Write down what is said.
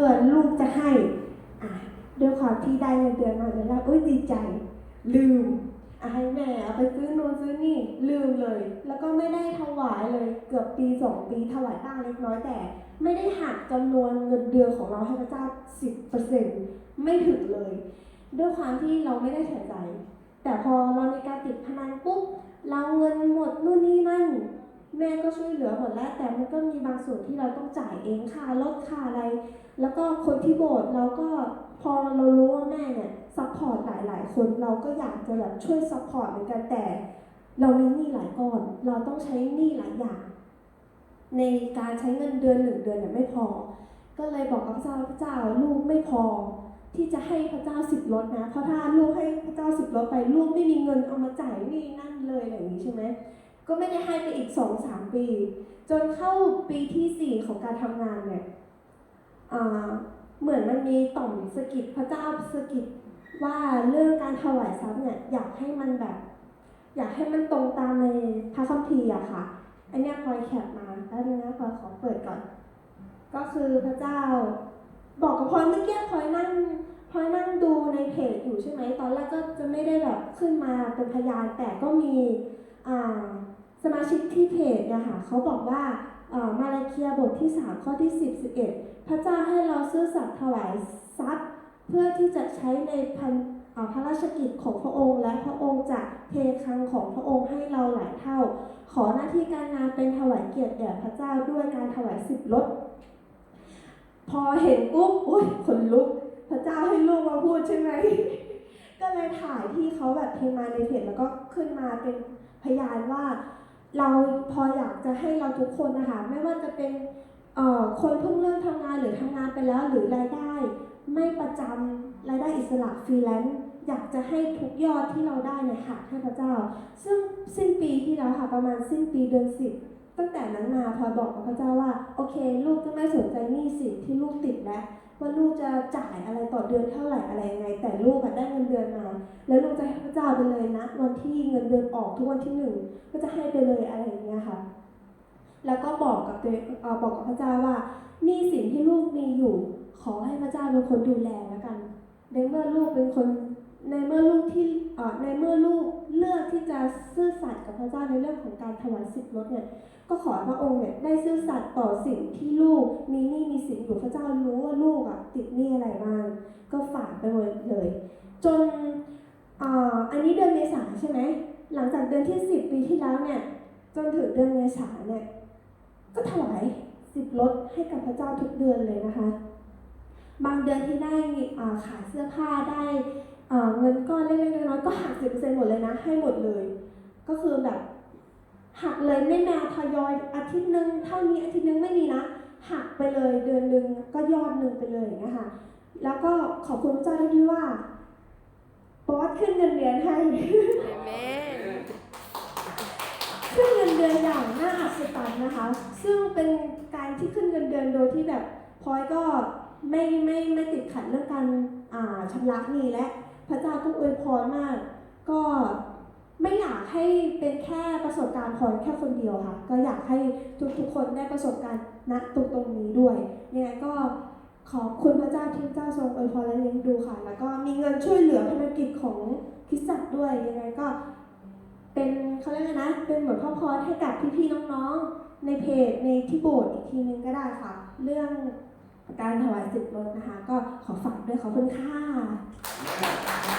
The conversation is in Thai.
ดือนลูกจะให้อะด้วยความที่ได้เงินเดือนมาแล้วอุ้ยดีใจ ลืมอะให้แม่เอาไปซื้อนู่นซื้อนี่ลืมเลย แล้วก็ไม่ได้ถวายเลยเกือบปีสองปีถวายบ้างเล็กน้อยแต่ ไม่ได้หักจำนวนเงินเดือนของเราให้พระเจ้าสิบเปอร์เซ็นไม่ถึงเลย ด้วยความที่เราไม่ได้ใส่ใจ แต่พอเราในการติดพนันปุ๊บเราเงินหมดนู่นนี่นั่น แม่ก็ช่วยเหลือหมดแล้ว แต่มันก็มีบางส่วนที่เราต้องจ่ายเองค่ารถค่าอะไร แล้วก็คนที่โบสถ์เราก็พอเรารู้ว่าแม่เนี่ยซัพพอร์ตหลาย ๆ คนเราก็อยากจะแบบช่วยซัพพอร์ตเหมือนกันแต่เรามีหนี้หลายก้อน เราต้องใช้หนี้หลายอย่าง ในการใช้เงินเดือนหนึ่งเดือนเนี่ยไม่พอ ก็เลยบอกกับพระเจ้าพระเจ้าลูกไม่พอ ที่จะให้พระเจ้าสิบลดนะ เพราะถ้าลูกให้พระเจ้าสิบลดไปลูกไม่มีเงินเอามาจ่ายหนี่นั่นเลยอะไรอย่างนี้ใช่ไหม ก็ไม่ได้ให้ไปอีกสองสามปี จนเข้าปีที่สี่ของการทำงานเนี่ยเหมือนมันมีต่อมสกิดพระเจ้าสกิดว่าเรื่องการถวายทรัพย์เนี่ยอยากให้มันแบบ อยากให้มันตรงตามในพระคัมภีร์อะค่ะอันนี้พลอยแคปมาแล้วนึงนะพลอยขอเปิดก่อน ก็คือพระเจ้า บอกกับพลอยเมื่อกี้พลอยนั่งพลอยนั่งดูในเพจอยู่ใช่ไหมตอนแรกก็จะไม่ได้แบบขึ้นมาเป็นพยานแต่ก็มีอ่า มาชิกที่เพจเนี่ยค่ะเขาบอกว่าอ่ามาลาเคียบทที่ 3 ข้อที่ 10 11 พระเจ้าให้เราซื่อสัตย์ถวายทรัพย์ เพื่อที่จะใช้ในพันอาพระราชกิจของพระองค์ และพระองค์จะเทคลังของพระองค์ให้เราหลายเท่า ขอหน้าที่การงานเป็นถวายเกียรติแด่พระเจ้าด้วยการถวายสิบลดพอเห็นปุ๊บอุ้ยขนลุก พระเจ้าให้ลูกมาพูดใช่ไหมก็เลยถ่ายที่เขาแบบเทมาในเพจแล้วก็ขึ้นมาเป็นพยานว่า เราพออยากจะให้เราทุกคนนะคะ ไม่ว่าจะเป็นคนเพิ่งเริ่มทำงานหรือทำงานไปแล้วหรือรายได้ ไม่ประจำรายได้อิสระฟรีแลนซ์อยากจะให้ทุกยอดที่เราได้เนี่ยหักให้พระเจ้า ซึ่งสิ้นปีที่แล้วค่ะประมาณสิ้นปีเดือนสิบตั้งแต่นั้นมาพลอยบอกกับพระเจ้าว่า โอเค ลูกจะไม่สนใจหนี้สินที่ลูกติดแล้ว ว่าลูกจะจ่ายอะไรต่อเดือนเท่าไหร่อะไรยังไง แต่ลูกอะได้เงินเดือนมา แล้วลูกจะให้พระเจ้าไปเลยนะวันที่เงินเดือนออกทุกวันที่หนึ่งก็จะให้ไปเลยอะไรอย่างเงี้ยค่ะ แล้วก็บอกกับตัวเออบอกกับพระเจ้าว่านี่สินที่ลูกมีอยู่ ขอให้พระเจ้าเป็นคนดูแลแล้วกันในเมื่อลูกเป็นคน ในเมื่อลูกที่ในเมื่อลูกเลือกที่จะซื่อสัตย์กับพระเจ้าในเรื่องของการถวายสิบลดเนี่ยก็ขอพระองค์เนี่ยได้ซื่อสัตย์ต่อสิ่งที่ลูกมีหนี้มีสินอยู่พระเจ้ารู้ว่าลูกอะติดหนี้อะไรบ้างก็ฝากไปหมดเลย จนอันนี้เดือนเมษาใช่ไหมหลังจากเดือนที่สิบปีที่แล้วเนี่ยจนถึงเดือนเมษาเนี่ยก็ถวายสิบลดให้กับพระเจ้าทุกเดือนเลยนะคะ บางเดือนที่ได้อาขายเสื้อผ้าได้ เงินก้อนเล็กๆน้อยๆก็หักสิบเปอร์เซ็นต์หมดเลยนะ ให้หมดเลย ก็คือแบบหักเลยไม่มาทยอยอาทิตย์หนึ่งเท่านี้อาทิตย์หนึ่งไม่มีนะหักไปเลยเดือนหนึ่งก็ยอดหนึ่งไปเลยอย่างเงี้ยค่ะแล้วก็ขอบคุณพระเจ้าที่ว่าบอสขึ้นเงินเดือนให้ Amen. ขึ้นเงินเดือนอย่างน่าอัศจรรย์นะคะ ซึ่งเป็นการที่ขึ้นเงินเดือนโดยที่แบบพลอยก็ไม่ไม่ไม่ติดขัดเรื่องการอ่าชำระหนี้และ พระเจ้าก็อวยพรมาก ก็ไม่อยากให้เป็นแค่ประสบการณ์พอยแค่คนเดียวค่ะ ก็อยากให้ทุกๆคนได้ประสบการณ์ณตรงตรงนี้ด้วยยังไงก็ขอบคุณพระเจ้าที่เจ้าทรงอวยพรและเลี้ยงดูค่ะ แล้วก็มีเงินช่วยเหลือภารกิจของคิสตจักรด้วยยังไงก็ เป็นเขาเรียกไงนะ เป็นเหมือนพ่อพรให้กับพี่ๆน้องๆ ในเพจในที่โบสถ์อีกทีนึงก็ได้ค่ะ เรื่อง การถวายสิบรถนะคะ ก็ขอฝากด้วยขอบคุณค่ะ